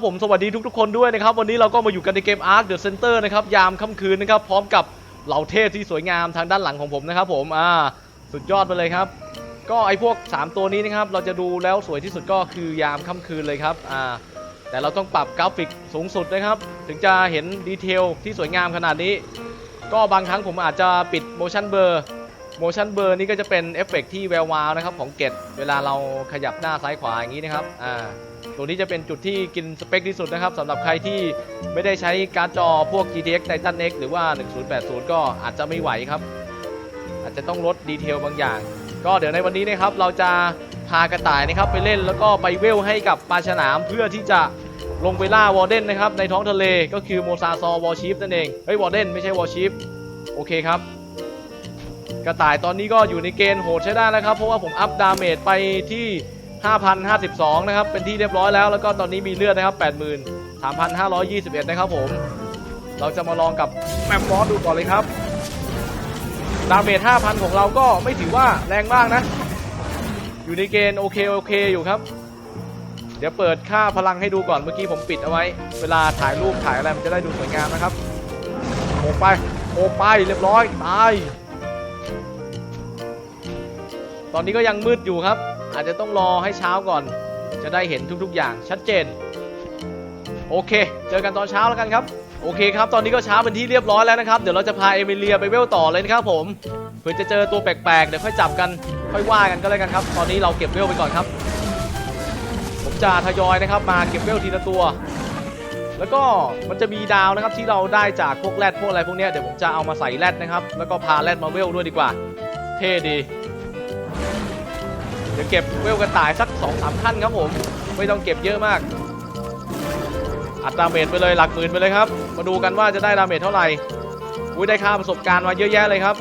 ละครับผมสวัสดีทุกๆคนด้วยนะครับ วันนี้เราก็มาอยู่กันในเกม Ark The Center นะครับ ยามค่ำคืนนะครับ พร้อมกับเหล่าเทพที่สวยงามทางด้านหลังของผมนะครับ ผมอ่าสุดยอดไปเลยครับ ก็ไอพวก 3 ตัวนี้นะครับ เราจะดูแล้วสวยที่สุดก็คือยามค่ำคืนเลยครับอ่าแต่เราต้องปรับกราฟิกสูงสุดนะครับ ถึงจะเห็นดีเทลที่สวยงามขนาดนี้ ก็บางครั้งผมอาจจะปิด motion blur motion blur นี่ก็จะเป็นเอฟเฟกต์ที่แวววาวนะครับของเกตเวลาเราขยับหน้าซ้ายขวาอย่างนี้นะครับอ่า ตัวนี้จะเป็นจุดที่กินสเปคที่สุดนะครับสำหรับใครที่ไม่ได้ใช้การ์ดจอพวก GTX Titan X หรือว่า 1080 ก็อาจจะไม่ไหวครับ อาจจะต้องลดดีเทลบางอย่าง ก็เดี๋ยวในวันนี้นะครับเราจะพากระต่ายนะครับไปเล่นแล้วก็ไปเวลให้กับปลาฉลามเพื่อที่จะลงไปล่าวอร์เดนนะครับในท้องทะเลก็คือโมซาซอวอร์ชิฟนั่นเองเฮ้ยวอร์เดนไม่ใช่วอร์ชิฟโอเคครับ กระต่ายตอนนี้ก็อยู่ในเกณฑ์โหดใช้ได้นะครับ เพราะว่าผมอัพดาเมจไปที่ 5,052 นะครับ เป็นที่เรียบร้อยแล้ว แล้วก็ตอนนี้มีเลือดนะครับ 83,521 นะครับผม เราจะมาลองกับแมมมอสดูก่อนเลยครับ ดาเมจ 5,000 ของเราก็ไม่ถือว่าแรงมากนะ อยู่ในเกณฑ์โอเคโอเคอยู่ครับ เดี๋ยวเปิดค่าพลังให้ดูก่อน เมื่อกี้ผมปิดเอาไว้ เวลาถ่ายรูปถ่ายอะไรมันจะได้ดูสวยงามนะครับโอไปโอไปเรียบร้อย ตาย ตอนนี้ก็ยังมืดอยู่ครับ อาจจะต้องรอให้เช้าก่อน จะได้เห็นทุกๆอย่างชัดเจน โอเค เจอกันตอนเช้าแล้วกันครับ โอเคครับ ตอนนี้ก็เช้าเป็นที่เรียบร้อยแล้วนะครับ เดี๋ยวเราจะพาเอมิเลียไปเวลต่อเลยนะครับผมเพื่อจะเจอตัวแปลกๆ เดี๋ยวค่อยจับกัน ค่อยว่ากันก็แล้วกันครับ ตอนนี้เราเก็บเวลไปก่อนครับ ผมจะทยอยนะครับมาเก็บเวลทีละตัว แล้วก็มันจะมีดาวนะครับที่เราได้จากพวกแรดพวกอะไรพวกเนี้ย เดี๋ยวผมจะเอามาใส่แรดนะครับ แล้วก็พาแรดมาเวลด้วยดีกว่า เท่ดี ดี๋ยวเก็บเวลกระต่ายสัก2อสามขั้นครับผม ไม่ต้องเก็บเยอะมาก อัดดาเมจไปเลยหลักหมื่นไปเลยครับ มาดูกันว่าจะได้ดาเมจเท่าไหร่อุ้ยได้ค่าประสบการณ์มาเยอะแยะเลยครับ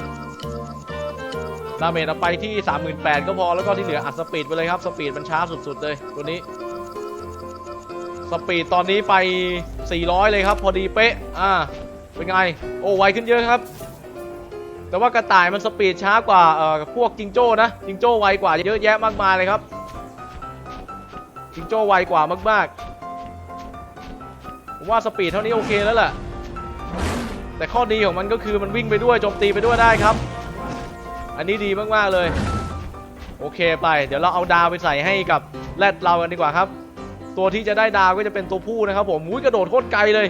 ดาเมจเอาไปที่ 38,000 ก็พอแล้วก็ที่เหลืออัดสปีดไปเลยครับ สปีดมันช้าสุดๆเลยตัวนี้ สปีดตอนนี้ไป 400 เลยครับ พอดีเป๊ะ อ่า เป็นไง โอ้ไวขึ้นเยอะครับ แต่ว่ากระต่ายมันสปีดช้ากว่าเอ่อพวกจิงโจ้นะจิงโจ้ไวกว่าเยอะแยะมากมายเลยครับจิงโจ้ไวกว่ามากๆผมว่าสปีดเท่านี้โอเคแล้วแหละแต่ข้อดีของมันก็คือมันวิ่งไปด้วยโจมตีไปด้วยได้ครับ อันนี้ดีมากๆเลย โอเคไป เดี๋ยวเราเอาดาวไปใส่ให้กับแรดเรากันดีกว่าครับ ตัวที่จะได้ดาวก็จะเป็นตัวผู้นะครับผมอุ้ยกระโดดโคตรไกลเลย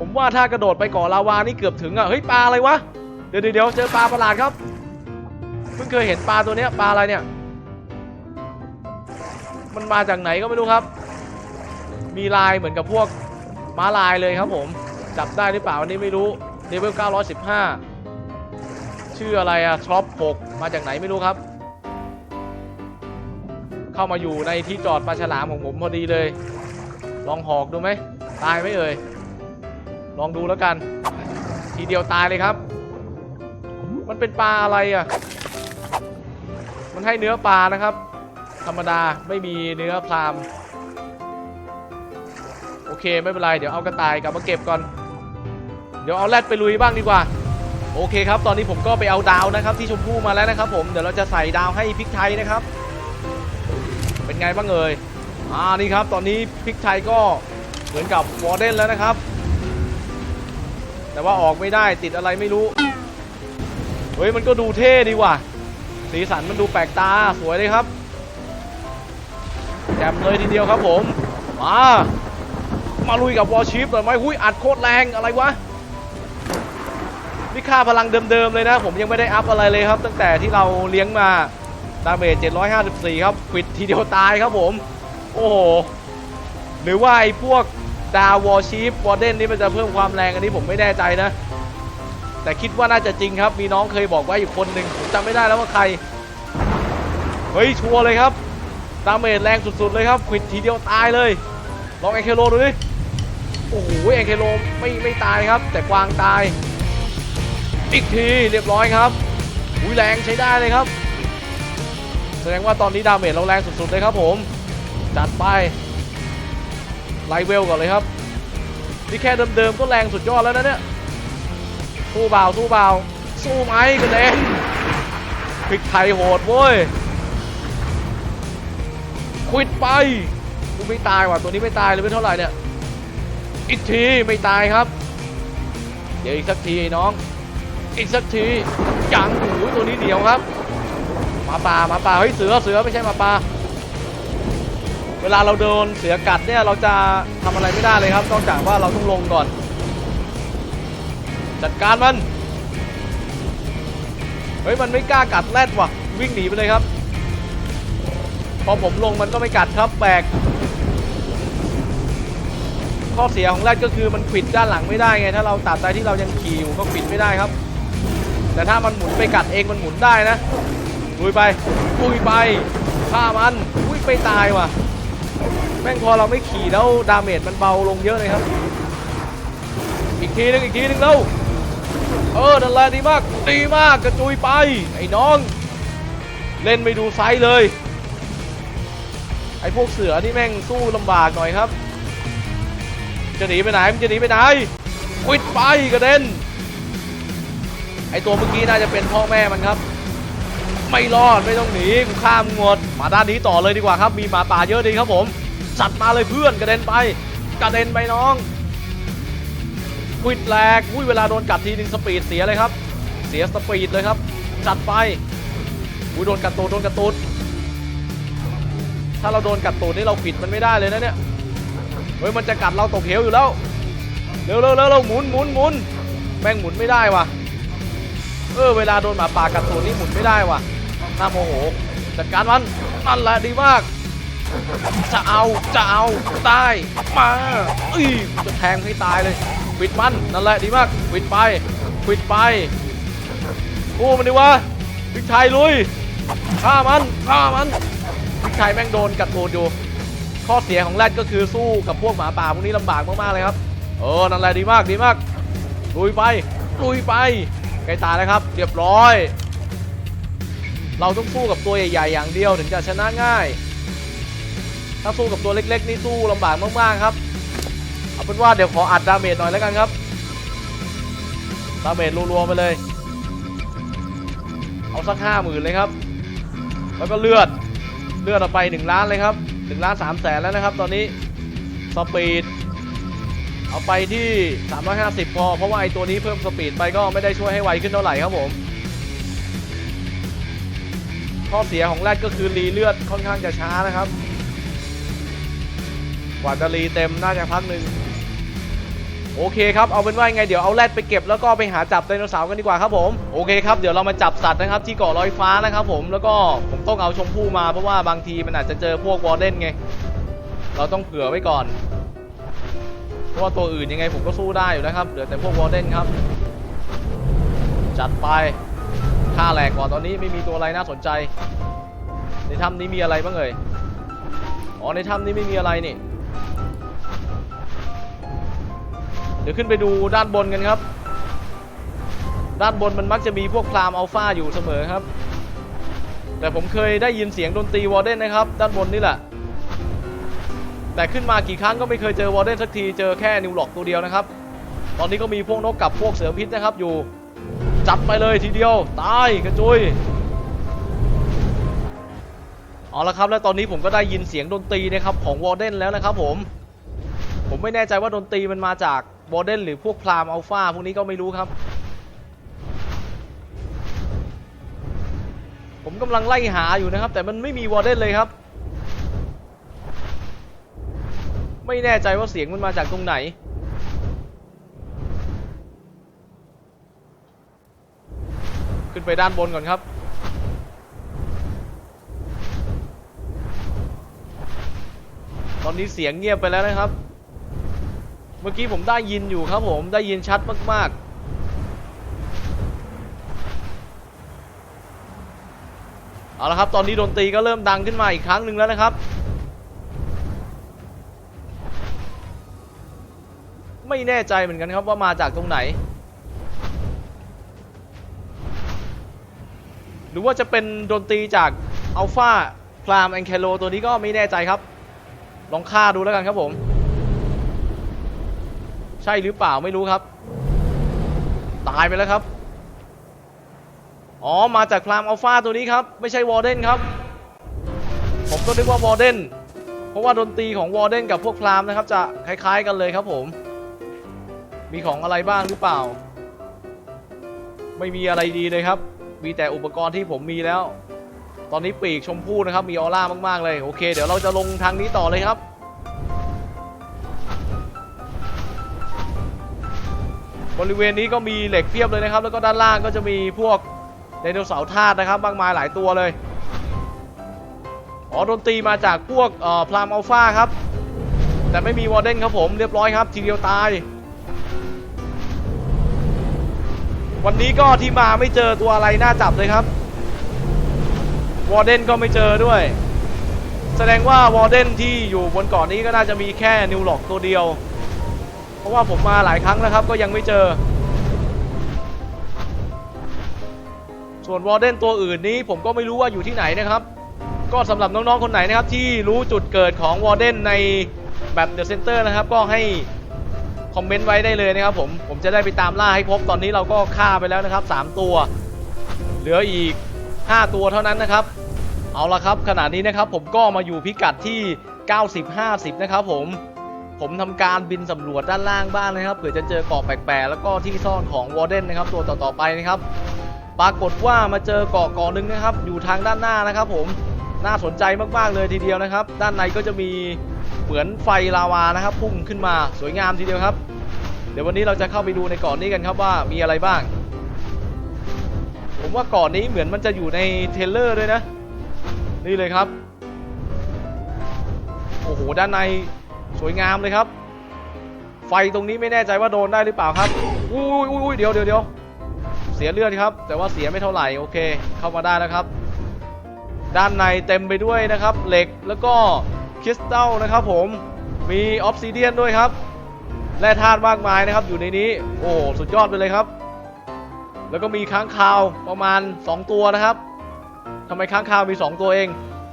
ผมว่าถ้ากระโดดไปเกาะลาวานี่เกือบถึงอะเฮ้ยปลาอะไรวะเดี๋ยวเดี๋ยวเจอปลาประหลาดครับเพิ่งเคยเห็นปลาตัวเนี้ยปลาอะไรเนี่ยมันมาจากไหนก็ไม่รู้ครับ มีลายเหมือนกับพวกม้าลายเลยครับผม จับได้หรือเปล่าอันนี้ไม่รู้เลเวล915 ชื่ออะไรอะช็อป6มาจากไหนไม่รู้ครับ เข้ามาอยู่ในที่จอดปลาฉลามของผมพอดีเลย ลองหอกดูไหมตายไหมเอ่ย ลองดูแล้วกัน ทีเดียวตายเลยครับ มันเป็นปลาอะไรอะ มันให้เนื้อปลานะครับ ธรรมดาไม่มีเนื้อพรามโอเคไม่เป็นไรเดี๋ยวเอากระต่ายกลับมาเก็บก่อน เดี๋ยวเอาแรดไปลุยบ้างดีกว่า โอเคครับ ตอนนี้ผมก็ไปเอาดาวนะครับ ที่ชมพู่มาแล้วนะครับ ผมเดี๋ยวเราจะใส่ดาวให้พริกไทยนะครับ เป็นไงบ้างเอ่ยอ่านี่ครับ ตอนนี้พริกไทยก็เหมือนกับวอร์เดนแล้วนะครับ แต่ว่าออกไม่ได้ติดอะไรไม่รู้ เฮ้ยมันก็ดูเท่ดีว่ะ สีสันมันดูแปลกตาสวยเลยครับแจมเลยทีเดียวครับผม มา มาลุยกับวอลชิปหน่อยไหมหุ้ยอัดโคตรแรงอะไรวะนี่ค่าพลังเดิมๆเลยนะ ผมยังไม่ได้อัพอะไรเลยครับ ตั้งแต่ที่เราเลี้ยงมาดาเมจ754 ครับควิดทีเดียวตายครับผม โอ้โห หรือว่าไอ้พวก ดาววอลชีฟวอร์เดนนี่มันจะเพิ่มความแรงอันนี้ผมไม่แน่ใจนะ แต่คิดว่าน่าจะจริงครับ มีน้องเคยบอกไว้อยู่คนหนึ่งผมจำไม่ได้แล้วว่าใคร เฮ้ย ชัวร์เลยครับดาเมจแรงสุดๆเลยครับควิดทีเดียวตายเลย ลองเอเคโลดูดิ โอ้โหเอเคโลไม่ไม่ตายครับ แต่กวางตาย อีกทีเรียบร้อยครับอุ้ยแรงใช้ได้เลยครับ แสดงว่าตอนนี้ดาเมจเราแรงสุดๆเลยครับผม จัดไป ไลเวลก่อนเลยครับ นี่แค่เดิมๆก็แรงสุดยอดแล้วนะเนี่ยสู้เบาสู้เบาสู้ไหมกันเองพิกไทยโหดเว้ยควิดไปกูไม่ตายว่ะตัวนี้ไม่ตายเลยไม่เท่าไหร่เนี่ยอีกทีไม่ตายครับ เดี๋ยวอีกสักทีน้อง อีกสักทียังโอ้โหตัวนี้เหนียวครับมาป่ามาป่าเฮ้ยเสือเสือไม่ใช่มาป่า เวลาเราโดนเสือกัดเนี่ยเราจะทำอะไรไม่ได้เลยครับนอกจากว่าเราต้องลงก่อน จัดการมัน เฮ้ยมันไม่กล้ากัดแรดว่ะ วิ่งหนีไปเลยครับ พอผมลงมันก็ไม่กัดครับแปลกข้อเสียของแรดก็คือมันขิดด้านหลังไม่ได้ไง ถ้าเราตัดใจที่เรายังขี่อยู่ก็ขิดไม่ได้ครับ แต่ถ้ามันหมุนไปกัดเองมันหมุนได้นะลุยไปลุยไปฆ่ามันอุ้ยไม่ตายว่ะ แม่งพอเราไม่ขี่แล้วดาเมจมันเบาลงเยอะเลยครับ อีกทีนึงอีกทีนึงเร็วเออนั่นแหละดีมากดีมากกระจุยไปไอ้น้อง เล่นไม่ดูไซส์เลย ไอ้พวกเสือนี่แม่งสู้ลำบากหน่อยครับ จะหนีไปไหนมันจะหนีไปไหนควิดไปกระเด็นไอ้ตัวเมื่อกี้น่าจะเป็นพ่อแม่มันครับ ไม่รอดไม่ต้องหนีกูข้ามงหมดมาด้านนี้ต่อเลยดีกว่าครับมีหมาป่าเยอะดีครับผมจัดมาเลยเพื่อนกระเด็นไปกระเด็นไปน้องควิดแหลกอุ้ยเวลาโดนกัดทีนึงสปีดเสียเลยครับ เสียสปีดเลยครับ จัดไปอุ้ยโดนกัดตูดโดนกัดตูดถ้าเราโดนกัดตูดนี่เราปิดมันไม่ได้เลยนะเนี่ยเฮ้ยมันจะกัดเราตกเหวอยู่แล้วเร็วเร็วเร็วเร็วหมุนหมุนหมุนแม่งหมุนไม่ได้ว่ะเออเวลาโดนหมาป่ากัดตูดนี่หมุนไม่ได้ว่ะ น่าโมโหจัดการมันนั่นแหละดีมาก จะเอาจะเอาได้มาอุ้ยจะแทงให้ตายเลยปิดมันนั่นแหละดีมากปิดไปปิดไปโอ้มันดีวะพิกไทยลุยฆ่ามันฆ่ามันพิกไทยแม่งโดนกัดตูดอยู่ข้อเสียของแรดก็คือสู้กับพวกหมาป่าพวกนี้ลำบากมากๆเลยครับเออนั่นแหละดีมากดีมากลุยไปลุยไปใกล้ตายแล้วครับ เรียบร้อย เราต้องสู้กับตัวใหญ่ๆอย่างเดียวถึงจะชนะง่าย ถ้าสู้กับตัวเล็ก ๆ นี่สู้ลำบากมากๆครับ เอาเป็นว่าเดี๋ยวขออัดดาเมจหน่อยแล้วกันครับ ดาเมจรัวๆไปเลย เอาสักห้าหมื่นเลยครับ แล้วก็เลือด เลือดเอาไป1ล้านเลยครับ1ล้าน3แสนแล้วนะครับ ตอนนี้ สปีด เอาไปที่ 350 พอ เพราะว่าไอตัวนี้เพิ่มสปีดไปก็ไม่ได้ช่วยให้ไวขึ้นเท่าไหร่ครับผม ข้อเสียของแรดก็คือรีเลือดค่อนข้างจะช้านะครับ กว่าจะรีเต็มน่าจะพักหนึ่งโอเคครับ เอาเป็นว่าไงเดี๋ยวเอาแรดไปเก็บแล้วก็ไปหาจับไดโนเสาร์กันดีกว่าครับผมโอเคครับเดี๋ยวเรามาจับสัตว์นะครับที่เกาะลอยฟ้านะครับผมแล้วก็ผมต้องเอาชมพู่มาเพราะว่าบางทีมันอาจจะเจอพวกวอร์เดนไง เราต้องเผื่อไว้ก่อน เพราะว่าตัวอื่นยังไงผมก็สู้ได้อยู่นะครับเหลือแต่พวกวอร์เดนครับ จัดไป ฆ่าแหลกก่อนตอนนี้ไม่มีตัวอะไรน่าสนใจ ในถ้ำนี้มีอะไรบ้างเอ่ยอ๋อในถ้ำนี้ไม่มีอะไรนี่ เดี๋ยวขึ้นไปดูด้านบนกันครับ ด้านบนมันมักจะมีพวกพรามอัลฟาอยู่เสมอครับ แต่ผมเคยได้ยินเสียงดนตรีวอร์เดนนะครับ ด้านบนนี่แหละ แต่ขึ้นมากี่ครั้งก็ไม่เคยเจอวอร์เดนสักทีเจอแค่นิวล็อกตัวเดียวนะครับ ตอนนี้ก็มีพวกนกกับพวกเสือพิษนะครับอยู่ จัดไปเลยทีเดียว ตายกระจุยเอาละครับแล้วตอนนี้ผมก็ได้ยินเสียงดนตรีนะครับของวอร์เดนแล้วนะครับผม ผมไม่แน่ใจว่าดนตรีมันมาจากวอร์เดนหรือพวกพรามอัลฟาพวกนี้ก็ไม่รู้ครับ ผมกำลังไล่หาอยู่นะครับ แต่มันไม่มีวอร์เดนเลยครับ ไม่แน่ใจว่าเสียงมันมาจากตรงไหน ขึ้นไปด้านบนก่อนครับ ตอนนี้เสียงเงียบไปแล้วนะครับ เมื่อกี้ผมได้ยินอยู่ครับผมได้ยินชัดมาก ๆเอาละครับ ตอนนี้ดนตรีก็เริ่มดังขึ้นมาอีกครั้งหนึ่งแล้วนะครับ ไม่แน่ใจเหมือนกันครับว่ามาจากตรงไหน หรือว่าจะเป็นดนตรีจากอัลฟาพรามแองเคโลตัวนี้ก็ไม่แน่ใจครับ ลองฆ่าดูแล้วกันครับผม ใช่หรือเปล่าไม่รู้ครับ ตายไปแล้วครับ อ๋อ มาจากพรามอัลฟาตัวนี้ครับ ไม่ใช่วอร์เดนครับ ผมก็นึกว่าวอร์เดนเพราะว่าดนตรีของวอร์เดนกับพวกพรามนะครับ จะคล้าย ๆ กันเลยครับผม มีของอะไรบ้างหรือเปล่า ไม่มีอะไรดีเลยครับ มีแต่อุปกรณ์ที่ผมมีแล้ว ตอนนี้ปีกชมพู่นะครับ มีออร่ามาก ๆ เลย โอเค เดี๋ยวเราจะลงทางนี้ต่อเลยครับ บริเวณนี้ก็มีเหล็กเพียบเลยนะครับ แล้วก็ด้านล่างก็จะมีพวกไดโนเสาร์ธาตุนะครับมากมายหลายตัวเลย อ๋อดนตรีมาจากพวกพรามอัลฟาครับ แต่ไม่มีวอร์เดนครับผมเรียบร้อยครับ ทีเดียวตาย วันนี้ก็ที่มาไม่เจอตัวอะไรน่าจับเลยครับ วอร์เดนก็ไม่เจอด้วย แสดงว่าวอร์เดนที่อยู่บนเกาะนนี้ก็น่าจะมีแค่นิวหลอกตัวเดียว เพราะว่าผมมาหลายครั้งแล้วครับก็ยังไม่เจอ ส่วนวอร์เดนตัวอื่นนี้ผมก็ไม่รู้ว่าอยู่ที่ไหนนะครับ ก็สำหรับน้องๆคนไหนนะครับที่รู้จุดเกิดของวอร์เดนในแบบเดอะเซนเตอร์นะครับก็ให้ คอมเมนต์ไว้ได้เลยนะครับผม ผมจะได้ไปตามล่าให้พบตอนนี้เราก็ฆ่าไปแล้วนะครับ 3 ตัว เหลืออีก 5 ตัวเท่านั้นนะครับ เอาละครับขณะนี้นะครับผมก็มาอยู่พิกัดที่ 90-50 นะครับผม ผมทำการบินสำรวจด้านล่างบ้างนะครับเผื่อจะเจอเกาะแปลกๆ แล้วก็ที่ซ่อนของวอร์เดนนะครับ ตัวต่อๆไปนะครับ ปรากฏว่ามาเจอเกาะเกาะหนึ่งนะครับ อยู่ทางด้านหน้านะครับ ผม น่าสนใจมากๆเลยทีเดียวนะครับ ด้านในก็จะมี เหมือนไฟลาวานะครับพุ่งขึ้นมาสวยงามทีเดียวครับ เดี๋ยววันนี้เราจะเข้าไปดูในเกาะนี้กันครับว่ามีอะไรบ้าง ผมว่าเกาะนี้เหมือนมันจะอยู่ในเทเลอร์ด้วยนะ นี่เลยครับ โอ้โหด้านในสวยงามเลยครับ ไฟตรงนี้ไม่แน่ใจว่าโดนได้หรือเปล่าครับอุ้ยอุ้ยอุ้ยเดี๋ยวเดี๋ยวเดี๋ยวเสียเลือดครับ แต่ว่าเสียไม่เท่าไหร่โอเค เข้ามาได้แล้วครับ ด้านในเต็มไปด้วยนะครับ เหล็กแล้วก็ คริสตัลนะครับผมมีออฟซิเดียนด้วยครับแร่ธาตุมากมายนะครับอยู่ในนี้โอ้โหสุดยอดไปเลยครับ แล้วก็มีค้างคาวประมาณ 2 ตัวนะครับทำไมค้างคาวมี 2 ตัวเอง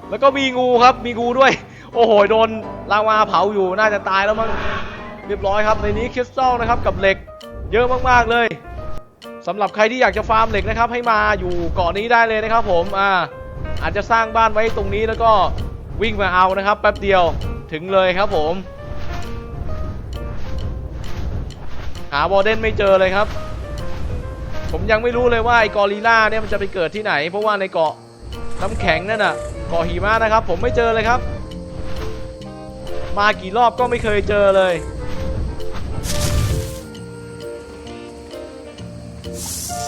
แล้วก็มีงูครับมีงูด้วย โอ้โหโดนลาวาเผาอยู่น่าจะตายแล้วมั้งเรียบร้อยครับในนี้คริสตัลนะครับกับเหล็กเยอะมากๆเลยสำหรับใครที่อยากจะฟาร์มเหล็กนะครับให้มาอยู่เกาะนี้ได้เลยนะครับผมอ่าอาจจะสร้างบ้านไว้ตรงนี้แล้วก็ วิ่งมาเอานะครับแป๊บเดียวถึงเลยครับผม หาวอเดนไม่เจอเลยครับ ผมยังไม่รู้เลยว่าไอ้กอริลล่าเนี่ยมันจะไปเกิดที่ไหน เพราะว่าในเกาะน้ำแข็งนั่นน่ะเกาะหิมะนะครับ ผมไม่เจอเลยครับ มากี่รอบก็ไม่เคยเจอเลย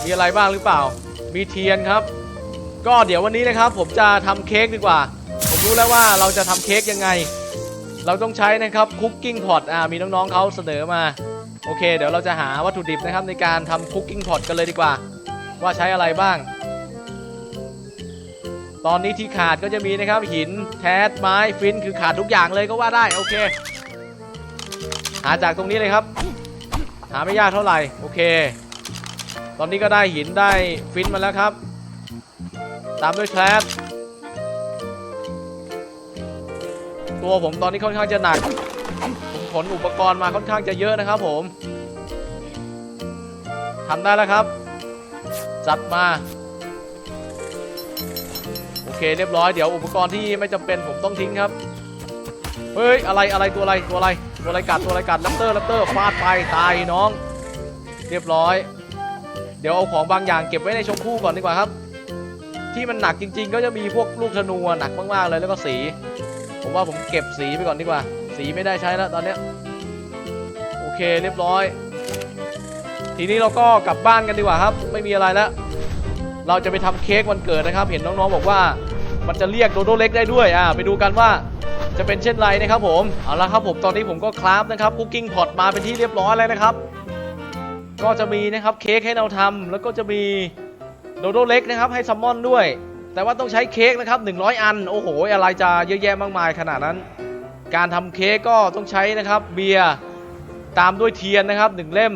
มีอะไรบ้างหรือเปล่า มีเทียนครับ ก็เดี๋ยววันนี้นะครับ ผมจะทำเค้กดีกว่า ผมรู้แล้วว่าเราจะทำเค้กยังไง เราต้องใช้นะครับคุกกิ้งพอตอ่ามีน้องๆเขาเสนอมา โอเค เดี๋ยวเราจะหาวัตถุดิบนะครับในการทำคุกกิ้งพอตกันเลยดีกว่า ว่าใช้อะไรบ้าง ตอนนี้ที่ขาดก็จะมีนะครับหินแทสไม้ฟินคือขาดทุกอย่างเลยก็ว่าได้โอเค หาจากตรงนี้เลยครับ หาไม่ยากเท่าไหร่โอเค ตอนนี้ก็ได้หินได้ฟินมาแล้วครับ ตามด้วยแคลส ตัวผมตอนนี้ค่อนข้างจะหนักผมขนอุปกรณ์มาค่อนข้างจะเยอะนะครับผมทำได้แล้วครับ จัดมา โอเคเรียบร้อยเดี๋ยวอุปกรณ์ที่ไม่จำเป็นผมต้องทิ้งครับ เฮ้ย อะไรอะไรตัวอะไรตัวอะไรตัวอะไรกัดตัวอะไรกัดลัปเตอร์ลัปเตอร์ฟาดไปตายน้อง เรียบร้อย เดี๋ยวเอาของบางอย่างเก็บไว้ในชมพู่ก่อนดีกว่าครับ ที่มันหนักจริง ๆ ก็จะมีพวกลูกธนูหนักมากๆเลยแล้วก็สี ผมว่าผมเก็บสีไปก่อนดีกว่า สีไม่ได้ใช้แล้วตอนเนี้ยโอเคเรียบร้อย ทีนี้เราก็กลับบ้านกันดีกว่าครับ ไม่มีอะไรแล้วเราจะไปทำเค้กวันเกิดนะครับ เห็นน้องๆบอกว่ามันจะเรียกโดโดเล็กได้ด้วยอ่าไปดูกันว่าจะเป็นเช่นไรนะครับผมเอาละครับผมตอนนี้ผมก็คราฟนะครับคุกกิ้งพอตมาเป็นที่เรียบร้อยแล้วนะครับ ก็จะมีนะครับเค้กให้เราทำแล้วก็จะมีโดโดเล็กนะครับให้ซัมมอนด้วย แต่ว่าต้องใช้เค้กนะครับ 100 อัน โอ้โห อะไรจะเยอะแยะมากมายขนาดนั้น การทำเค้กก็ต้องใช้นะครับเบียร์ตามด้วยเทียนนะครับ1เล่ม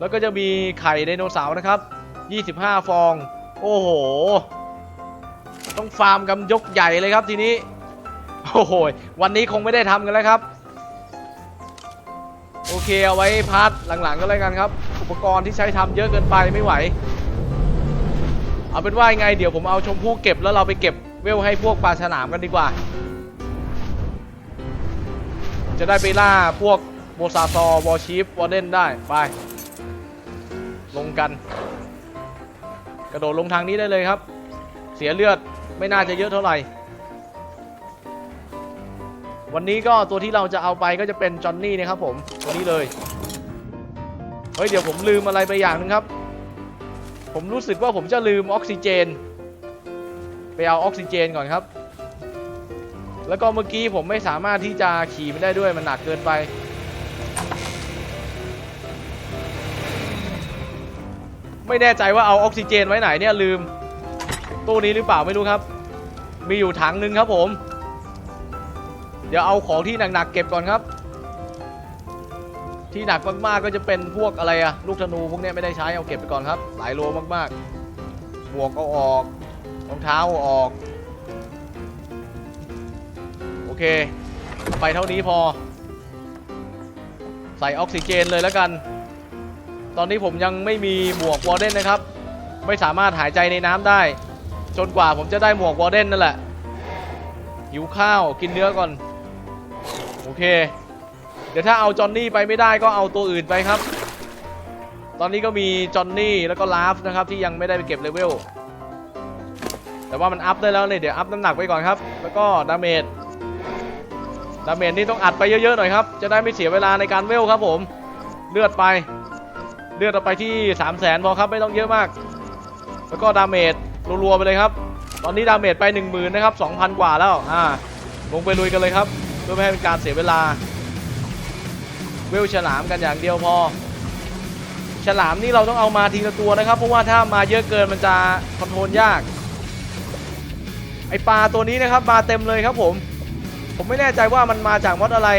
แล้วก็จะมีไข่ไดโนเสาร์นะครับ 25 ฟอง โอ้โห ต้องฟาร์มกันยกใหญ่เลยครับทีนี้ โอ้โห วันนี้คงไม่ได้ทำกันแล้วครับ โอเคเอาไว้พาร์ทหลังๆก็แล้วกันครับ อุปกรณ์ที่ใช้ทำเยอะเกินไปไม่ไหว เอาเป็นว่ายังไงเดี๋ยวผมเอาชมพู่เก็บแล้วเราไปเก็บเวลให้พวกปลาฉลามกันดีกว่า จะได้ไปล่าพวกโมซาซอวอชีฟวอร์เดนได้ไป ลงกัน กระโดดลงทางนี้ได้เลยครับ เสียเลือดไม่น่าจะเยอะเท่าไหร่วันนี้ก็ตัวที่เราจะเอาไปก็จะเป็นจอห์นนี่นะครับผมตัวนี้เลย เฮ้ย เดี๋ยวผมลืมอะไรไปอย่างหนึงครับ ผมรู้สึกว่าผมจะลืมออกซิเจน ไปเอาออกซิเจนก่อนครับ แล้วก็เมื่อกี้ผมไม่สามารถที่จะขี่มันได้ด้วยมันหนักเกินไป ไม่แน่ใจว่าเอาออกซิเจนไว้ไหนเนี่ยลืม ตู้นี้หรือเปล่าไม่รู้ครับ มีอยู่ถังนึงครับผม เดี๋ยวเอาของที่หนักๆเก็บก่อนครับ ที่หนักมากๆก็จะเป็นพวกอะไรอะลูกธนูพวกเนี้ยไม่ได้ใช้เอาเก็บไปก่อนครับ หลายโลมากๆ หมวกเอาออกรองเท้าเอาออก โอเค ไปเท่านี้พอ ใส่ออกซิเจนเลยแล้วกัน ตอนนี้ผมยังไม่มีหมวกวอร์เดนนะครับ ไม่สามารถหายใจในน้ำได้ จนกว่าผมจะได้หมวกวอร์เดนนั่นแหละหิวข้าวกินเนื้อก่อน โอเค เดี๋ยวถ้าเอาจอนนี่ไปไม่ได้ก็เอาตัวอื่นไปครับ ตอนนี้ก็มีจอนนี่แล้วก็ลาฟนะครับที่ยังไม่ได้ไปเก็บเลเวล แต่ว่ามันอัพได้แล้วเนี่ยเดี๋ยวอัพน้ำหนักไปก่อนครับ แล้วก็ดาเมจ ดาเมจนี่ต้องอัดไปเยอะๆหน่อยครับ จะได้ไม่เสียเวลาในการเวลครับผม เลือดไป เลือดเอาไปที่ 3 0 0แสนพอครับไม่ต้องเยอะมาก แล้วก็ดาเมจรัวๆไปเลยครับ ตอนนี้ดาเมจไป 1 0,000นะครับ2,000 กว่าแล้ว อ่า ลงไปลุยกันเลยครับ เพื่อไม่ให้เป็นการเสียเวลา เวลฉลามกันอย่างเดียวพอ ฉลามนี่เราต้องเอามาทีละตัวนะครับ เพราะว่าถ้ามาเยอะเกินมันจะคอนโทรลยาก ไอปลาตัวนี้นะครับมาเต็มเลยครับผม ผมไม่แน่ใจว่ามันมาจากมดอะไร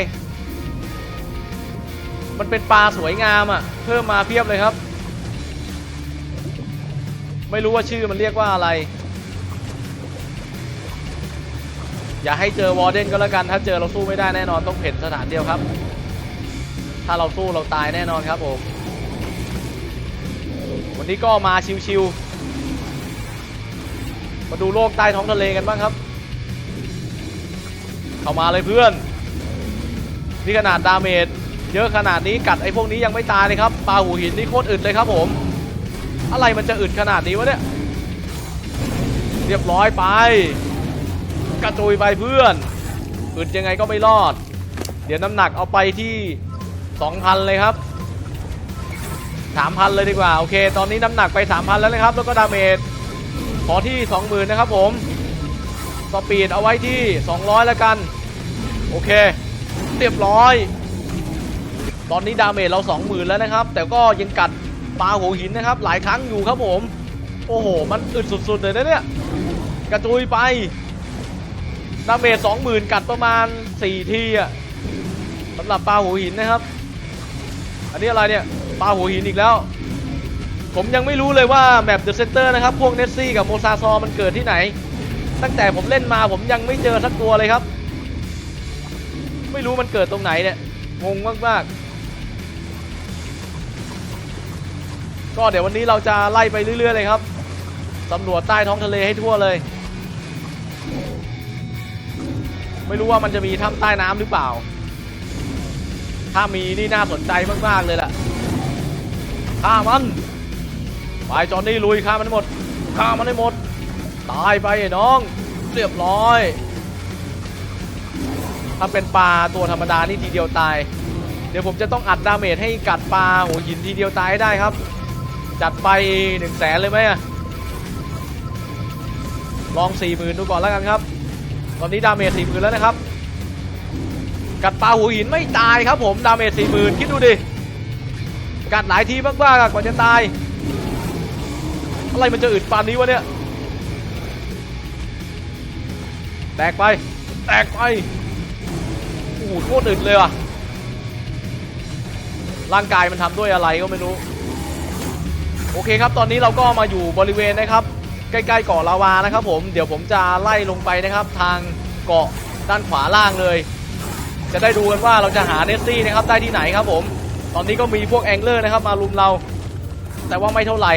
มันเป็นปลาสวยงามอะ่ะ เพิ่มมาเพียบเลยครับ ไม่รู้ว่าชื่อมันเรียกว่าอะไรอย่าให้เจอวอร์เดนก็แล้วกัน ถ้าเจอเราสู้ไม่ได้แน่นอนต้องเพ่นสถานเดียวครับ ถ้าเราสู้เราตายแน่นอนครับผมวันนี้ก็มาชิวๆมาดูโลกใต้ท้องทะเลกันบ้างครับ เข้ามาเลยเพื่อน นี่ขนาดดาเมจเยอะขนาดนี้กัดไอ้พวกนี้ยังไม่ตายเลยครับปลาหูหินนี่โคตรอึดเลยครับผม อะไรมันจะอึดขนาดนี้วะเนี่ย เรียบร้อยไป กระจุยไปเพื่อนอึดยังไงก็ไม่รอด เดี๋ยวน้ำหนักเอาไปที่ 2,000 เลยครับ 3,000 เลยดีกว่า โอเค ตอนนี้น้ำหนักไป 3,000 แล้วนะครับ แล้วก็ดาเมจขอที่ 20,000 นะครับผมสปีดเอาไว้ที่ 200 แล้วกัน โอเค เรียบร้อย ตอนนี้ดาเมจเรา 20,000 แล้วนะครับ แต่ก็ยังกัดปลาหัวหินนะครับ หลายครั้งอยู่ครับผม โอ้โห มันอึดสุด ๆ เลยนะเนี่ย กระจุยไป ดาเมจ20,000 กัดประมาณ 4 ทีอะสำหรับปลาหัวหินนะครับ อันนี้อะไรเนี่ยปลาหัวหินอีกแล้ว ผมยังไม่รู้เลยว่าแมปเดอะเซนเตอร์นะครับพวกเนสซี่กับโมซาซอมันเกิดที่ไหน ตั้งแต่ผมเล่นมาผมยังไม่เจอสักตัวเลยครับ ไม่รู้มันเกิดตรงไหนเนี่ยงงมากๆ ก็เดี๋ยววันนี้เราจะไล่ไปเรื่อยๆเลยครับสำรวจใต้ท้องทะเลให้ทั่วเลย ไม่รู้ว่ามันจะมีถ้ำใต้น้ำหรือเปล่า ถ้ามีนี่น่าสนใจมากๆเลยแหละฆ่ามันไปจอนนี่ลุยฆ่ามันให้หมดฆ่ามันให้หมด ตายไปไอ้น้อง เรียบร้อย ถ้าเป็นปลาตัวธรรมดานี่ทีเดียวตาย เดี๋ยวผมจะต้องอัดดาเมจให้กัดปลาหัวหินทีเดียวตายได้ครับ จัดไป1นึ่งแสนเลยไหมอะลอง4ี่หมื่นดูก่อนแล้วกันครับ ตอนนี้ดาเมจสี่หมื่นแล้วนะครับ กัดปลาหัวหินไม่ตายครับผมดาเมจสี่หมื่นคิดดูดิกัดหลายทีมากๆกว่าจะตาย อะไรมันจะอึดปานนี้วะเนี่ยแตกไปแตกไปโอ้โหโคตรอึดเลยว่ะร่างกายมันทำด้วยอะไรก็ไม่รู้ โอเคครับตอนนี้เราก็มาอยู่บริเวณนะครับใกล้ๆเกาะลาวานะครับผมเดี๋ยวผมจะไล่ลงไปนะครับ ทางเกาะด้านขวาล่างเลย จะได้ดูกันว่าเราจะหาเนสซี่นะครับได้ที่ไหนครับผม ตอนนี้ก็มีพวกแองเลอร์นะครับมาลุมเรา แต่ว่าไม่เท่าไหร่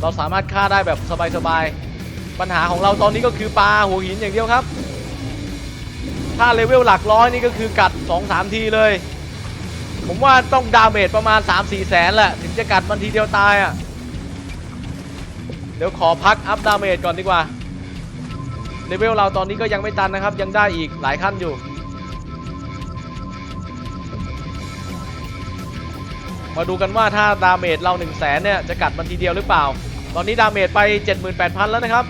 เราสามารถฆ่าได้แบบสบายๆ ปัญหาของเราตอนนี้ก็คือปลาหัวหินอย่างเดียวครับ ถ้าเลเวลหลักร้อยนี่ก็คือกัด 2-3 ทีเลย ผมว่าต้องดาเมจประมาณ 3-4 แสนแหละถึงจะกัดมันทีเดียวตายอะ่ะ เดี๋ยวขอพักอัพดาเมจก่อนดีกว่าเลเวลเราตอนนี้ก็ยังไม่ตันนะครับ ยังได้อีกหลายขั้นอยู่ มาดูกันว่าถ้าดาเมจเรา1 0 0 0 0แสนเนี่ยจะกัดมันทีเดียวหรือเปล่า ตอนนี้ดาเมจไป 78,000 แล้วนะครับ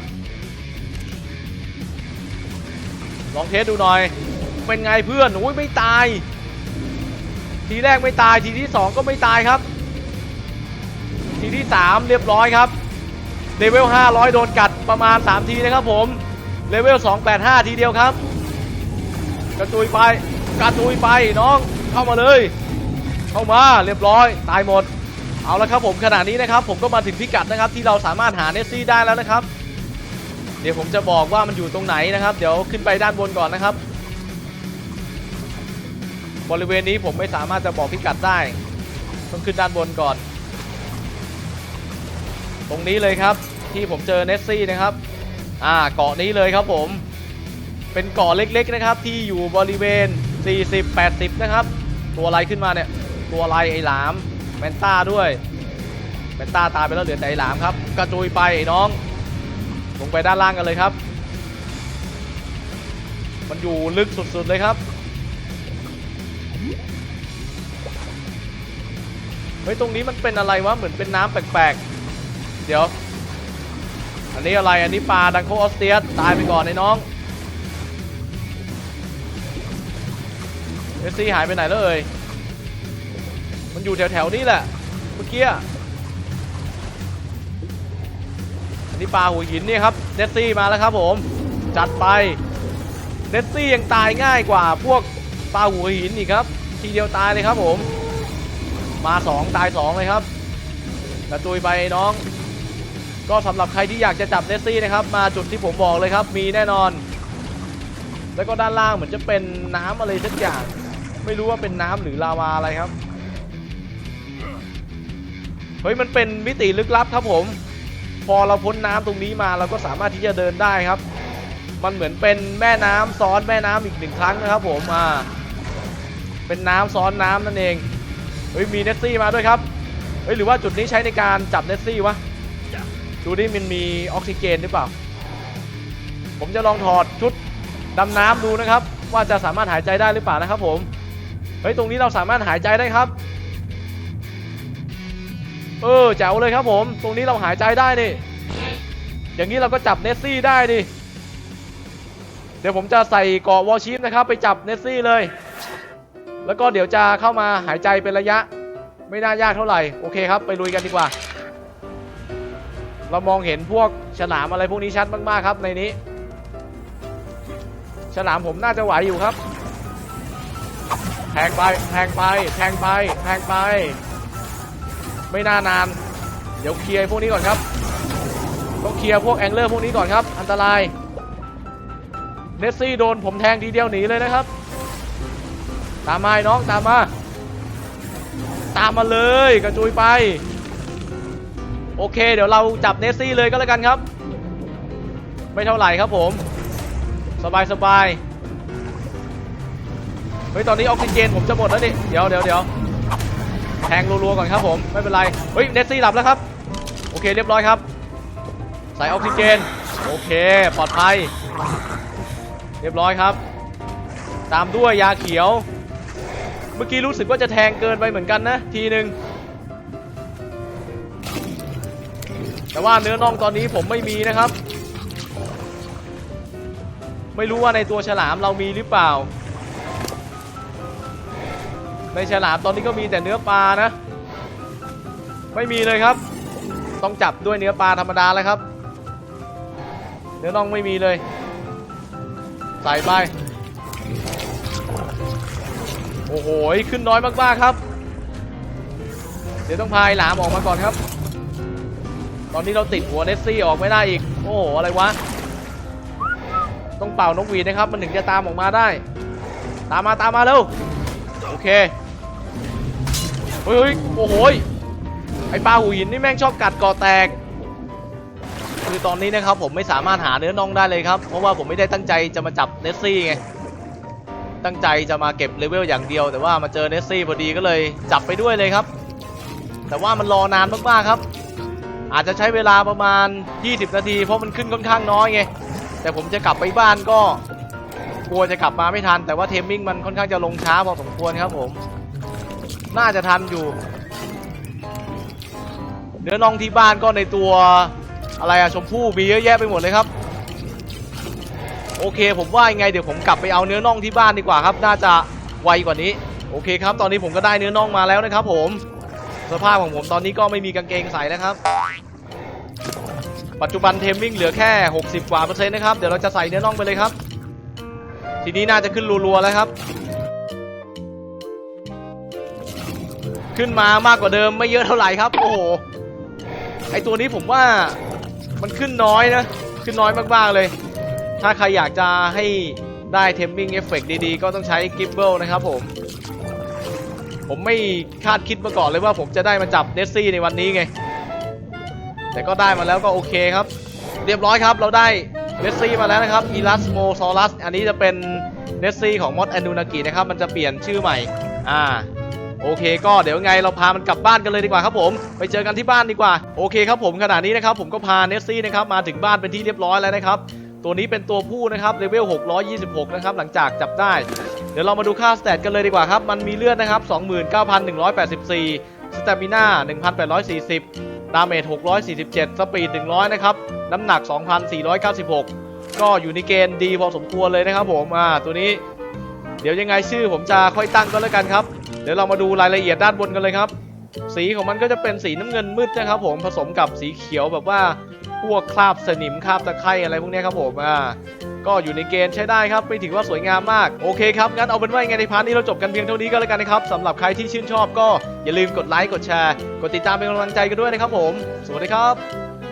ลองเทสดูหน่อย เป็นไงเพื่อนโอ้ยไม่ตาย ทีแรกไม่ตายทีที่ 2 ก็ไม่ตายครับ ทีที่ 3 เรียบร้อยครับเลเวล500 โดนกัดประมาณ 3 ทีนะครับผมเลเวล285 ทีเดียวครับ กระตุยไป กระตุยไปน้องเข้ามาเลย เข้ามาเรียบร้อย ตายหมด เอาละครับผมขณะนี้นะครับผมก็มาถึงพิกัดนะครับที่เราสามารถหาเนสซี่ได้แล้วนะครับ เดี๋ยวผมจะบอกว่ามันอยู่ตรงไหนนะครับ เดี๋ยวขึ้นไปด้านบนก่อนนะครับ บริเวณนี้ผมไม่สามารถจะบอกพิกัดได้ ต้องขึ้นด้านบนก่อน ตรงนี้เลยครับที่ผมเจอเนสซี่นะครับ อ่าเกาะนี้เลยครับผม เป็นเกาะเล็กๆนะครับที่อยู่บริเวณ 40-80 นะครับ ตัวอะไรขึ้นมาเนี่ย ตัวอะไรไอ้หลามแมนต้าด้วยแมนต้าตายไปแล้วเหลือแต่ไอ้หลามครับ กระจุยไปไอ้น้อง ลงไปด้านล่างกันเลยครับ มันอยู่ลึกสุดๆเลยครับเฮ้ยตรงนี้มันเป็นอะไรวะเหมือนเป็นน้ำแปลกๆ เดี๋ยว อันนี้อะไรอันนี้ปลาดังโคออสเตียสตายไปก่อนไอ้น้องเอสซี่หายไปไหนแล้วเอ่ย มันอยู่แถวๆนี้แหละ เมื่อกี้อันนี้ปลาหัวหินนี่ครับ เนสซี่มาแล้วครับผม จัดไป เนสซี่ยังตายง่ายกว่า พวกปลาหัวหินอีกครับ ทีเดียวตายเลยครับผม มา 2 ตาย 2 เลยครับกระตุยไปน้อง ก็สำหรับใครที่อยากจะจับเนสซี่นะครับ มาจุดที่ผมบอกเลยครับ มีแน่นอน แล้วก็ด้านล่างเหมือนจะเป็นน้ำอะไรสักอย่าง ไม่รู้ว่าเป็นน้ำหรือลาวาอะไรครับ เฮ้ยมันเป็นมิติลึกลับครับผม พอเราพ้นน้ำตรงนี้มาเราก็สามารถที่จะเดินได้ครับ มันเหมือนเป็นแม่น้ำซ้อนแม่น้ำอีกหนึ่งครั้งนะครับผมอ่าเป็นน้ำซ้อนน้ำนั่นเองเฮ้ยมีเนสซี่มาด้วยครับเฮ้ยหรือว่าจุดนี้ใช้ในการจับเนสซี่วะดูดิมันมีออกซิเจนหรือเปล่า ผมจะลองถอดชุดดำน้ำดูนะครับ ว่าจะสามารถหายใจได้หรือเปล่านะครับผมเฮ้ยตรงนี้เราสามารถหายใจได้ครับ เออแจ๋วเลยครับผม ตรงนี้เราหายใจได้นี่อย่างนี้เราก็จับเนสซี่ได้ดิเดี๋ยวผมจะใส่เกาะวอลชิปนะครับ ไปจับเนสซี่เลย แล้วก็เดี๋ยวจะเข้ามาหายใจเป็นระยะ ไม่น่ายากเท่าไหร่ โอเคครับไปลุยกันดีกว่า เรามองเห็นพวกฉลามอะไรพวกนี้ชัดมากๆครับในนี้ ฉลามผมน่าจะไหวอยู่ครับ แทงไป แทงไป แทงไป แทงไป ไม่น่านาน เดี๋ยวเคลียร์พวกนี้ก่อนครับ ต้องเคลียร์พวกแองเลอร์พวกนี้ก่อนครับ อันตราย เนสซี่โดนผมแทงทีเดียวหนีเลยนะครับ ตามมาน้องตามมา ตามมาเลยกระจุยไป โอเค เดี๋ยวเราจับเนสซี่เลยก็แล้วกันครับ ไม่เท่าไหร่ครับผม สบายสบายเฮ้ยตอนนี้ออกซิเจนผมจะหมดแล้วนี่ เดี๋ยวเดี๋ยวเดี๋ยว แทงรัวๆก่อนครับผมไม่เป็นไรเฮ้ยเนสซี่หลับแล้วครับโอเคเรียบร้อยครับ ใส่ออกซิเจนโอเคปลอดภัย เรียบร้อยครับ ตามด้วยยาเขียว เมื่อกี้รู้สึกว่าจะแทงเกินไปเหมือนกันนะ ทีหนึ่งแต่ว่าเนื้อน่องตอนนี้ผมไม่มีนะครับ ไม่รู้ว่าในตัวฉลามเรามีหรือเปล่า ในฉลามตอนนี้ก็มีแต่เนื้อปลานะ ไม่มีเลยครับ ต้องจับด้วยเนื้อปลาธรรมดาแล้วครับ เนื้อน่องไม่มีเลย ใส่ไปโอ้โห ขึ้นน้อยมากๆครับ เดี๋ยวต้องพายหลามออกมาก่อนครับ ตอนนี้เราติดหัวเนสซี่ออกไม่ได้อีก โอ้โห อะไรวะ ต้องเป่านกหวีดนะครับ มันถึงจะตามออกมาได้ ตามมาตามมาเร็ว โอเค ฮ้ยเฮ้ยโอ้โหไอปลาหูหินนี่แม่งชอบกัดก่อแตก คือตอนนี้นะครับผมไม่สามารถหาเนื้อน่องได้เลยครับ เพราะว่าผมไม่ได้ตั้งใจจะมาจับเนสซี่ไง ตั้งใจจะมาเก็บเลเวลอย่างเดียว แต่ว่ามาเจอเนสซี่พอดีก็เลยจับไปด้วยเลยครับ แต่ว่ามันรอนานมากๆครับ อาจจะใช้เวลาประมาณ 20 นาที เพราะมันขึ้นค่อนข้างน้อยไง แต่ผมจะกลับไปบ้านก็กลัวจะกลับมาไม่ทัน แต่ว่าเทมมิ่งมันค่อนข้างจะลงช้าพอสมควรครับผม น่าจะทันอยู่ เนื้อน่องที่บ้านก็ในตัวอะไรอะชมพู่มีเยอะแยะไปหมดเลยครับ โอเคผมว่ายังไงเดี๋ยวผมกลับไปเอาเนื้อน่องที่บ้านดีกว่าครับ น่าจะไวกว่านี้ โอเคครับ ตอนนี้ผมก็ได้เนื้อน่องมาแล้วนะครับ ผม สภาพของผมตอนนี้ก็ไม่มีกางเกงใส่นะครับ ปัจจุบันเทมมิ่งเหลือแค่ 60 กว่าเปอร์เซ็นต์นะครับ เดี๋ยวเราจะใส่เนื้อน่องไปเลยครับ ทีนี้น่าจะขึ้นรัวๆแล้วครับ ขึ้นมามากกว่าเดิมไม่เยอะเท่าไหร่ครับ โอ้โหไอตัวนี้ผมว่ามันขึ้นน้อยนะ ขึ้นน้อยมากๆเลย ถ้าใครอยากจะให้ได้เทมมิ่งเอฟเฟกดีๆ ก็ต้องใช้กิบเบิลนะครับผม ผมไม่คาดคิดมาก่อนเลยว่าผมจะได้มาจับเนสซี่ในวันนี้ไง แต่ก็ได้มาแล้วก็โอเคครับ เรียบร้อยครับเราได้เนสซี่มาแล้วนะครับอีลัสโมซอรัสอันนี้จะเป็นเนสซี่ของมอสแอนดูนากินะครับ มันจะเปลี่ยนชื่อใหม่ อ่า โอเค ก็เดี๋ยวไงเราพามันกลับบ้านกันเลยดีกว่าครับผม ไปเจอกันที่บ้านดีกว่า โอเคครับผมขณะนี้นะครับผมก็พาเนสซี่นะครับมาถึงบ้านเป็นที่เรียบร้อยแล้วนะครับ ตัวนี้เป็นตัวผู้นะครับเลเวล 626 นะครับหลังจากจับได้ เดี๋ยวเรามาดูค่าสเตตกันเลยดีกว่าครับ มันมีเลือดนะครับ 29,184 สเตมิน่า 1,840 ดาเมจ 647 สปีด 100 นะครับ น้ำหนัก 2,496 ก็อยู่ในเกณฑ์ดีพอสมควรเลยนะครับผม อ่า ตัวนี้ เดี๋ยวยังไงชื่อผมจะค่อยตั้งก็แล้วกันครับ เดี๋ยวเรามาดูรายละเอียดด้านบนกันเลยครับ สีของมันก็จะเป็นสีน้ำเงินมืดนะครับผมผสมกับสีเขียวแบบว่าพวกคราบสนิมคราบตะไคร่อะไรพวกนี้ครับผมอ่าก็อยู่ในเกณฑ์ใช้ได้ครับ ไม่ถือว่าสวยงามมาก โอเคครับ งั้นเอาเป็นว่าไงในพาร์ทนี้เราจบกันเพียงเท่านี้ก็แล้วกันนะครับสำหรับใครที่ชื่นชอบก็อย่าลืมกดไลค์กดแชร์ กดติดตามเป็นกำลังใจกันด้วยนะครับผม สวัสดีครับ